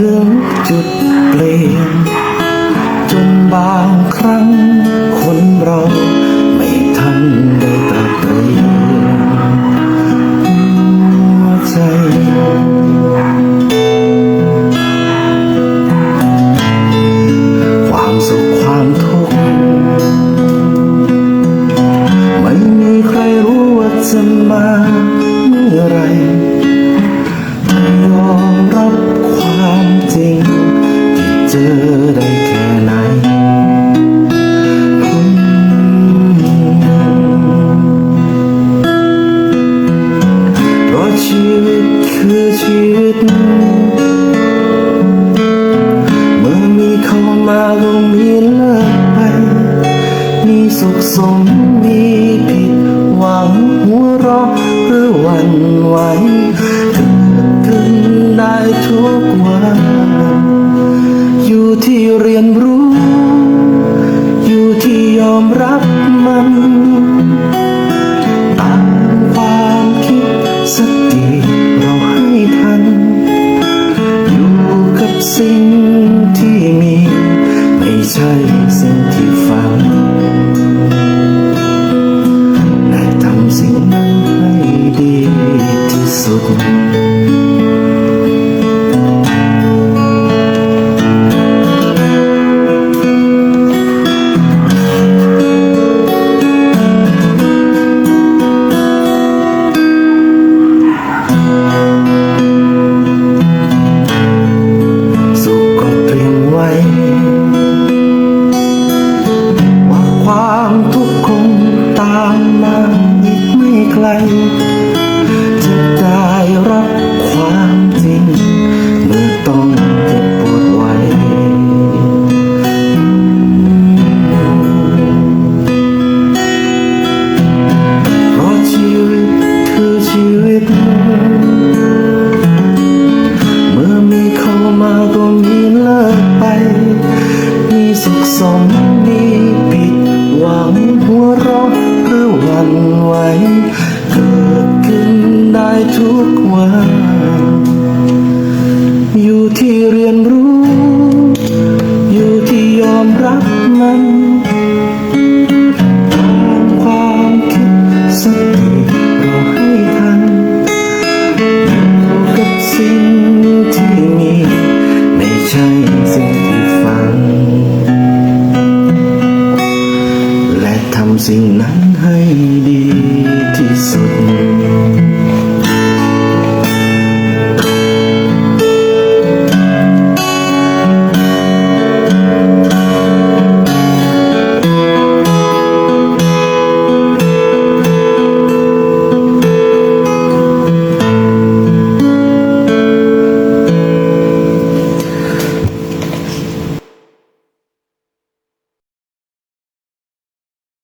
ถึงจุดเปลี่ยน จนบางครั้งคนเราไม่ทันได้ตระเตรียมหัวใจความสุขความทุกข์ไม่มีใครรู้ว่าจะมาเมื่อไรไม่ยอม จริงเจอได้แค่ไหนเพราชีวิตคือชีวิต เมื่อมีเขามาก็มีเลิกไป มีสุขสมมีผิดหวังหัวเราะหรืวันไหว ทุกวัน่เรียนรู้ อยู่ที่ยอมรับ สมนีปิดหวังหัวร้องเพื่อวันไหวเกิดขึ้นได้ทุกวัน อยู่ที่เรีย dừng nắng hay đi.